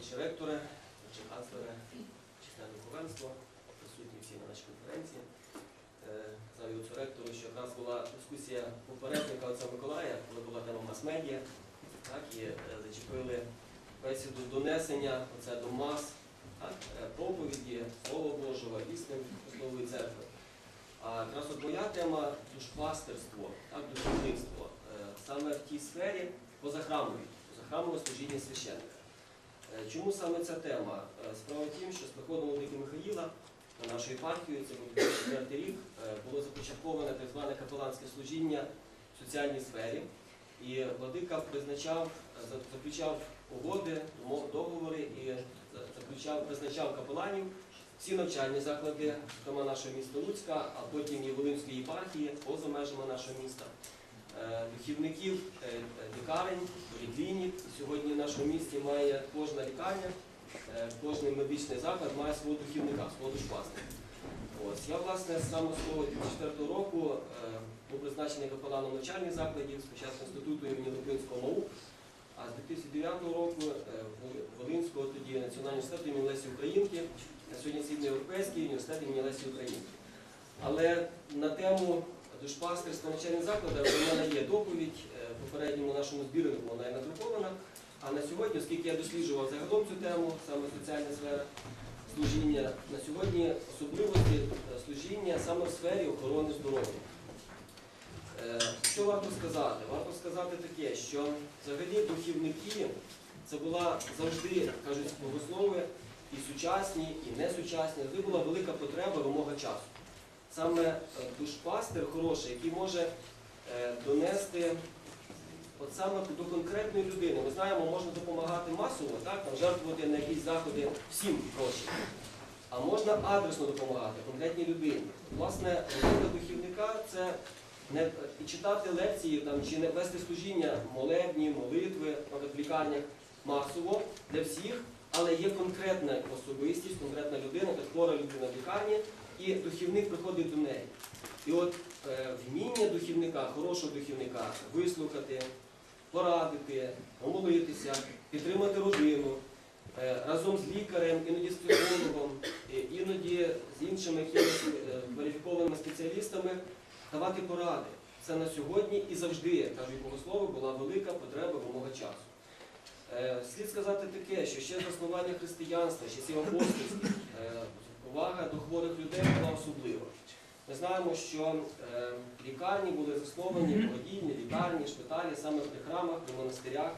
Отче ректоре, отче канцлере, члени духовенства, присутні всі на нашій конференції. Е, Казав і ректору, що якраз була дискусія попередника отця Миколая, коли була тема мас-медіа, і е, зачепили бесіду донесення оце до мас, е, проповіді, Слова Божого, істин Христової церкви. А якраз от моя тема душпастерство, так. Е, Саме в тій сфері позахрамовій, позахрамове служіння священника. Е, Чому саме ця тема? Е, Справа в тім, що з приходом Владики Михаїла на нашу єпархію, це був 2004 рік, е, було започатковане так зване капеланське служіння в соціальній сфері. І владика призначав, заключав угоди, договори і заключав, призначав капеланів всі навчальні заклади, зокрема нашого міста Луцька, а потім і Волинської єпархії поза межами нашого міста. Духівників е, е, лікарень, поліклінік. Сьогодні в нашому місті має кожна лікарня, е, кожен медичний заклад має свого духівника, свого. Ось я власне з самого свого 2004 року був призначений капеланом навчальних закладів, спочатку інституту імені Липинського МОУ, а з 2009 року Волинського тоді Національного університету імені Лесі Українки, на сьогодні Східноєвропейський університет імені Лесі Українки. Але на тему душпастерства навчальних закладів у мене є доповідь е, попередньому нашому збірнику, вона є надрукована. А на сьогодні, оскільки я досліджував загалом цю тему, саме соціальна сфера служіння, на сьогодні особливості е, служіння саме в сфері охорони здоров'я. Е, Що варто сказати? Варто сказати таке, що взагалі духівники це була завжди, кажуть богослови, і сучасні, і несучасні, завжди була велика потреба, вимога часу. Саме е, душпастер хороший, який може е, донести от саме до конкретної людини. Ми знаємо, можна допомагати масово, так, там, жертвувати на якісь заходи всім гроші. А можна адресно допомагати конкретній людині. Власне, робота духівника це не читати лекції там, чи не вести служіння молебні, молитви в лікарнях масово для всіх, але є конкретна особистість, конкретна людина, хвора людина в лікарні, і духівник приходить до неї. І от е, вміння духівника, хорошого духівника, вислухати, порадити, помолитися, підтримати родину е, разом з лікарем, іноді з психологом, іноді з іншими е, кваліфікованими спеціалістами давати поради. Це на сьогодні і завжди, кажуть богослови, була велика потреба вимога часу. Слід сказати таке, що ще заснування християнства, з часів апостольських, увага до хворих людей була особлива. Ми знаємо, що е, лікарні були засновані, благодійні лікарні, шпиталі саме при храмах, при монастирях.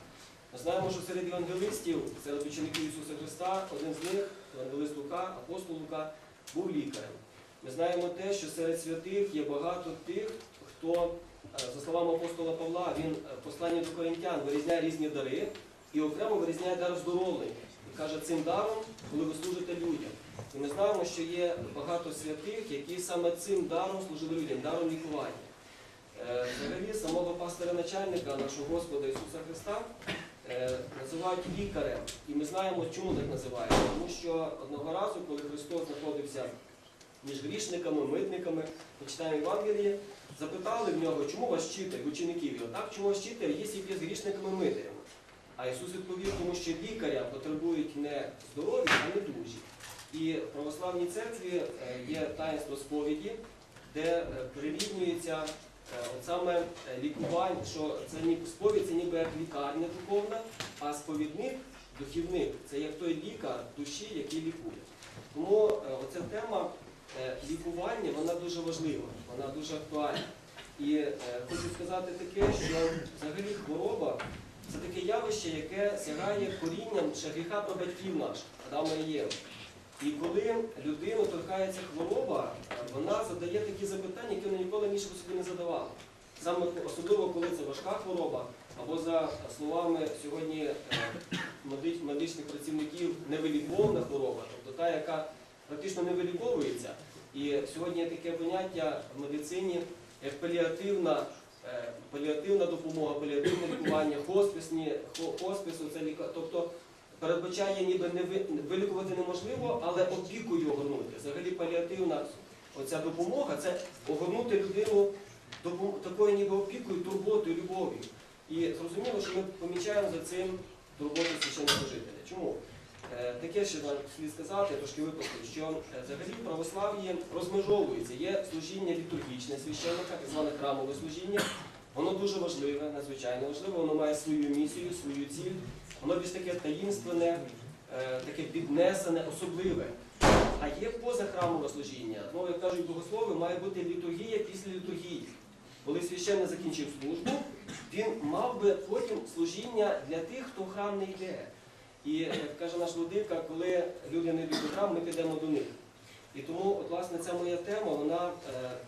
Ми знаємо, що серед евангелистів, серед учеників Ісуса Христа, один з них, евангелист Лука, апостол Лука, був лікарем. Ми знаємо те, що серед святих є багато тих, хто, е, за словами апостола Павла, він е, в посланні до коринтян вирізняє різні дари і окремо вирізняє дар оздоровлення. І каже, цим даром, коли ви служите людям. І ми знаємо, що є багато святих, які саме цим даром служили людям, даром лікування. Е, Взагалі, самого пастора начальника нашого Господа Ісуса Христа е, називають лікарем. І ми знаємо, чому так називають. Тому що одного разу, коли Христос знаходився між грішниками, митниками, ми читаємо Євангеліє, запитали в нього, чому ваш вчитель, учеників його, так, чому ваш вчитель є сім'ї з грішниками митарями? А Ісус відповів, тому що лікаря потребують не здорові, а недужі. І в православній церкві е, є таїнство сповіді, де е, прирівнюється е, от саме лікування, що це сповідь, це ніби як лікарня духовна, а сповідник, духівник це як той лікар душі, який лікує. Тому оця тема лікування вона дуже важлива, вона дуже актуальна. І хочу сказати таке, що взагалі хвороба це таке явище, яке сягає корінням ще гріха про батьків наших, Адама і Єви. І коли людину торкається хвороба, вона задає такі запитання, які вона ніколи раніше собі не задавала. Саме особливо, коли це важка хвороба, або за словами сьогодні е, медичних працівників невиліковна хвороба, тобто та, яка практично не виліковується. І сьогодні є таке поняття в медицині як паліативна, е, паліативна допомога, паліативне лікування, хосписні, хо- хоспису, це ліка, тобто передбачає ніби не вилікувати неможливо, але опікою огорнути. Взагалі паліативна оця допомога це огорнути людину такою ніби опікою, турботою, любов'ю. І зрозуміло, що ми помічаємо за цим турботу священнослужителя. Чому? е, таке ще слід сказати, трошки випустив, що е, взагалі в православ'ї розмежовується. Є служіння літургічне священника, так зване храмове служіння. Воно дуже важливе, надзвичайно важливе, воно має свою місію, свою ціль. Воно більш таке таїнственне, е, таке піднесене, особливе. А є позахрамове служіння. Ну, як кажуть богослови, має бути літургія після літургії. Коли священник закінчив службу, він мав би потім служіння для тих, хто в храм не йде. І як каже наш владика, коли люди не йдуть до храм, ми підемо до них. І тому, от, власне, ця моя тема, вона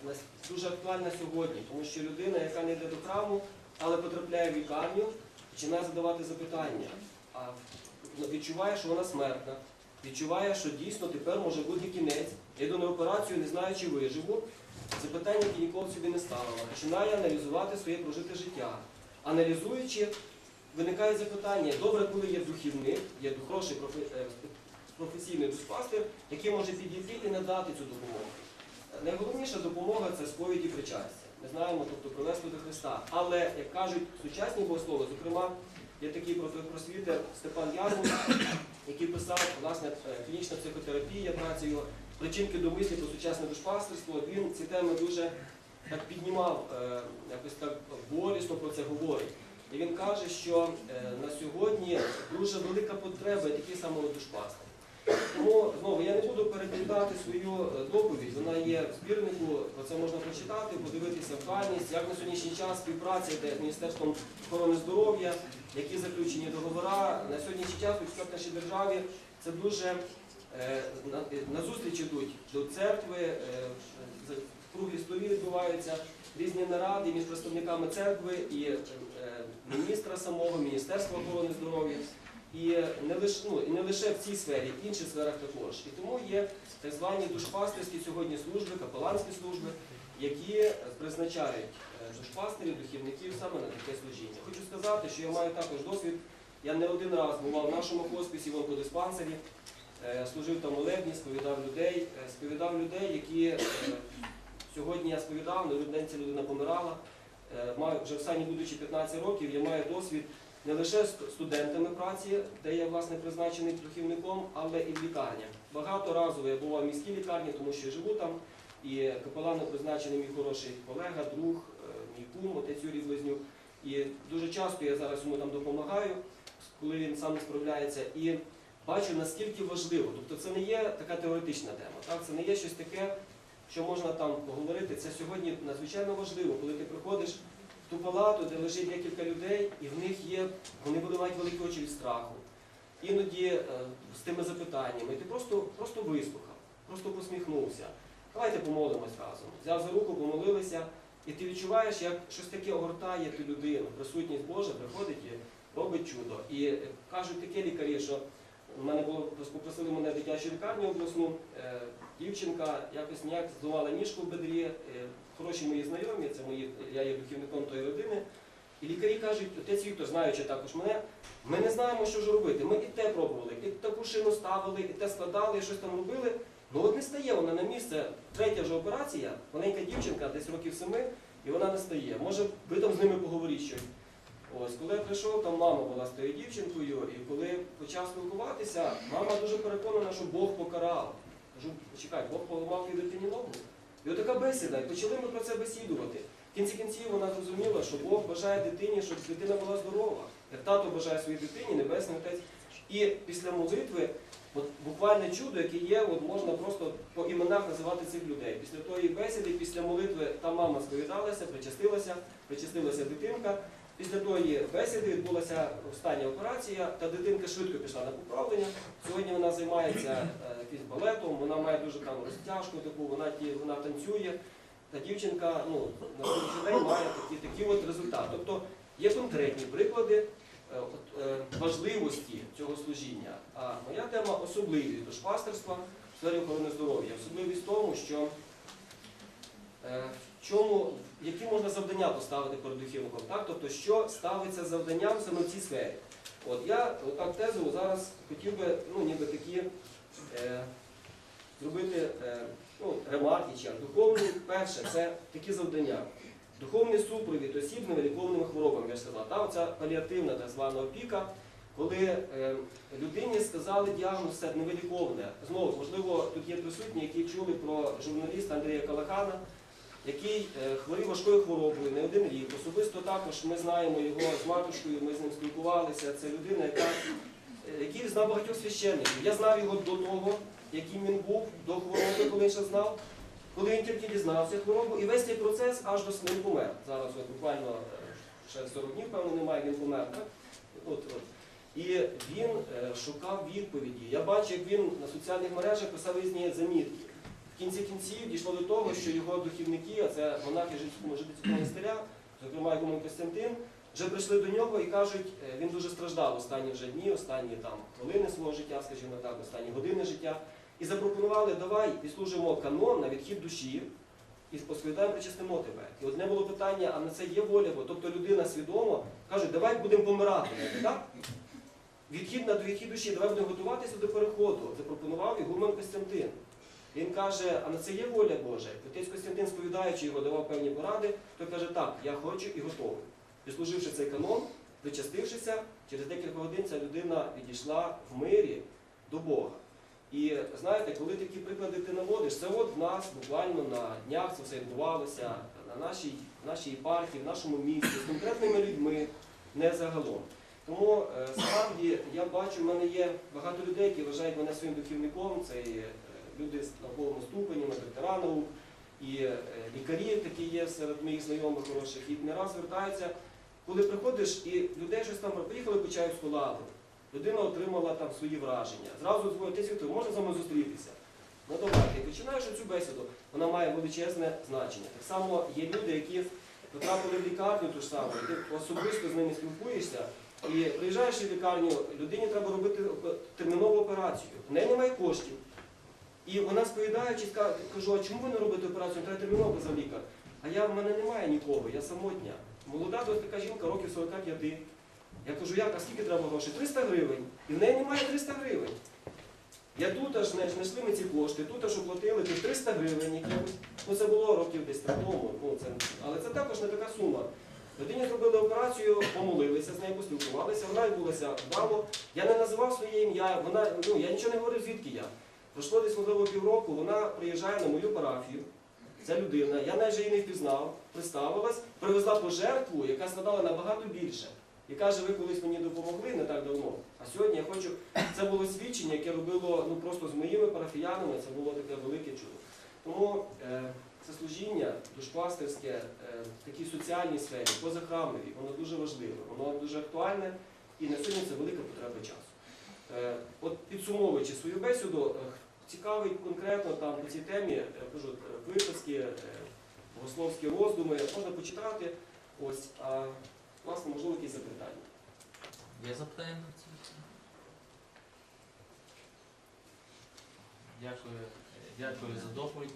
е, дуже актуальна сьогодні, тому що людина, яка не йде до храму, але потрапляє в лікарню, починає задавати запитання, а відчуває, що вона смертна, відчуває, що дійсно тепер може бути кінець. Я йду на операцію, не знаю, чи виживу. Запитання, які ніколи собі не ставила. Починає аналізувати своє прожите життя. Аналізуючи, виникає запитання, добре, коли є духівник, є хороший профе- е, професійний душпастир, який може підійти і надати цю допомогу. Найголовніша допомога це сповідь і причастя. Ми знаємо, тобто привести до Христа. Але, як кажуть сучасні богослови, зокрема, є такий просвітер Степан Ярмуш, який писав власне е, клінічна психотерапія, праця причинки до мислі про сучасне душпастерство. Він ці теми дуже так піднімав, е, якось так болісно про це говорить. І він каже, що е, на сьогодні дуже велика потреба таких самого душпастера. Тому знову я не буду переповідати свою е, доповідь. Вона є в збірнику, про це можна прочитати, подивитися вкальність, як на сьогоднішній час співпраця йде з Міністерством охорони здоров'я, які заключені договори. На сьогоднішній час у нашій державі це дуже е, на, зустріч ідуть до церкви, е, круглі столі відбуваються, різні наради між представниками церкви і міністра самого, Міністерства охорони здоров'я. І не лише ну, і не лише в цій сфері, в інших сферах також. І тому є так звані душпастерські сьогодні служби, капеланські служби, які призначають е, душпастерів, духівників саме на таке служіння. Хочу сказати, що я маю також досвід. Я не один раз бував в нашому хосписі в онкодиспансері, е, служив там молебні, сповідав людей, е, сповідав людей, які сьогодні я сповідав, на людинці людина помирала. Маю вже в стані будучи 15 років, я маю досвід не лише студентами праці, де я власне призначений духівником, але і в лікарнях. Багаторазово я бував в міській лікарні, тому що я живу там. І капеланом призначений мій хороший колега, друг, е, мій кум, отець Юрій Близнюк. І дуже часто я зараз йому там допомагаю, коли він сам справляється. І бачу, наскільки важливо. Тобто це не є така теоретична тема, так? це не є щось таке, що можна там поговорити. Це сьогодні надзвичайно важливо, коли ти приходиш ту палату, де лежить декілька людей, і в них є, вони будуть мати великі очі від страху. Іноді е, з тими запитаннями, ти просто, просто вислухав, просто посміхнувся. Давайте помолимось разом. Взяв за руку, помолилися, і ти відчуваєш, як щось таке огортає ту людину. Присутність Божа приходить і робить чудо. І е, кажуть такі лікарі, що в мене було попросили мене в дитячу лікарню обласну. е, Дівчинка якось ніяк здувала ніжку в бедрі. е, Хороші мої знайомі, це мої, я є духівником тої родини. І лікарі кажуть, отець Віктор, знаючи також мене, ми не знаємо, що ж робити. Ми і те пробували, і таку шину ставили, і те складали, і щось там робили. Ну от не стає вона на місце. Третя вже операція, маленька дівчинка, десь років семи, і вона не стає. Може, ви там з ними поговоріть щось. Ось, коли я прийшов, там мама була з тою дівчинкою, і коли почав спілкуватися, мама дуже переконана, що Бог покарав. Кажу, почекай, Бог поламав твій дитині ногу. І отака бесіда, і почали ми про це бесідувати. В кінці кінців вона зрозуміла, що Бог бажає дитині, щоб дитина була здорова. Як тато бажає своїй дитині, небесний отець. І після молитви, от буквальне чудо, яке є, от можна просто по іменах називати цих людей. Після тої бесіди, після молитви, та мама сповідалася, причастилася, причастилася дитинка. Після тої бесіди відбулася остання операція, та дитинка швидко пішла на поправлення. Сьогодні вона займається е, якимось балетом, вона має дуже там розтяжку таку, вона, вона танцює. Та дівчинка ну, на сьогоднішній день має такі, такі от результати. Тобто є конкретні приклади е, е, важливості цього служіння. А моя тема особливість душпастерства в сфері охорони здоров'я. Особливість в тому, що в чому, які можна завдання поставити перед духівником, так? тобто, що ставиться завданням саме в цій сфері. От я отак тезу зараз хотів би, ну, ніби такі е, зробити е, ну, ремарки чи. Духовний, перше, це такі завдання. Духовний супровід осіб з невиліковними хворобами, я ж сказав. Та, оця паліативна так звана опіка, коли е, людині сказали діагноз це невиліковне. Знову, можливо, тут є присутні, які чули про журналіста Андрія Калахана, який е, хворів важкою хворобою не один рік. Особисто також ми знаємо його з матушкою, ми з ним спілкувалися. Це людина, яка, е, який знав багатьох священників. Я знав його до того, яким він був, до хвороби, коли ще знав. Коли він тільки дізнався хворобу, і весь цей процес аж до смерті помер. Зараз от буквально е, ще 40 днів, певно, немає, він помер. От, от. І він шукав відповіді. Я бачу, як він на соціальних мережах писав різні замітки. В кінці кінців дійшло до того, що його духівники, а це монахи жидівського жидівського монастиря, зокрема Ігумен Костянтин, вже прийшли до нього і кажуть, е, він дуже страждав останні вже дні, останні там хвилини свого життя, скажімо так, останні години життя. І запропонували, давай відслужимо канон на відхід душі і посповідаємо причастимо тебе. І одне було питання, а на це є воля, бо тобто людина свідомо каже, давай будемо помирати. Так? Відхід на відхід душі, давай будемо готуватися до переходу. Запропонував Ігумен Костянтин. Він каже, а на це є воля Божа. Отець Костянтин, сповідаючи його, давав певні поради, той каже, так, я хочу і готовий. Відслуживши цей канон, причастившися, через декілька годин ця людина відійшла в мирі до Бога. І знаєте, коли такі приклади ти наводиш, це от в нас буквально на днях це все відбувалося на нашій, нашій єпархії, в нашому місті, з конкретними людьми, не загалом. Тому е, справді я бачу, в мене є багато людей, які вважають мене своїм духівником. Це люди з науковими ступенями, доктора наук, і е, лікарі, такі є серед моїх знайомих хороших, і не раз звертаються, коли приходиш і людей щось там приїхали Почаївську лавру, людина отримала там свої враження. Зразу дзвонить, «Отець Віктор, можна з вами зустрітися? Ну давайте. І починаєш цю бесіду, вона має величезне значення. Так само є люди, які потрапили в лікарню ту ж саму, ти особисто з ними спілкуєшся. І приїжджаєш в лікарню, людині треба робити термінову операцію. В неї немає коштів. І вона сповідаючись, кажу, а чому ви не робите операцію? Треба терміново за лікар. А я в мене немає нікого, я самотня. Молода досить така жінка, років 45. Я кажу, як, а скільки треба грошей? 300 гривень. І в неї немає 300 гривень. Я тут аж знайшли ми ці кошти, тут аж оплатили тут 300 гривень якихось. Ну це було років десь тому. Ну, це, але це також не така сума. Людині зробили операцію, помолилися з нею, поспілкувалися, вона відбулася вдало. Я не називав своє ім'я, вона, ну, я нічого не говорив, звідки я. Пройшло десь, можливо, півроку, вона приїжджає на мою парафію. Ця людина, я навіть її не впізнав, представилась, привезла пожертву, яка складала набагато більше. І каже, ви колись мені допомогли не так давно. А сьогодні я хочу. Це було свідчення, яке робило ну, просто з моїми парафіянами, це було таке велике чудо. Тому е, це служіння душпастерське е, в такій соціальній сфері, позахрамовій, воно дуже важливе, воно дуже актуальне і на сьогодні це велика потреба часу. Е, от підсумовуючи свою бесіду, е, цікавить конкретно там по цій темі, я кажу, е, виписки, е, богословські роздуми, можна почитати. Ось, а власне, можливо, якісь запитання. Є запитання на це? Дякую, дякую за доповідь.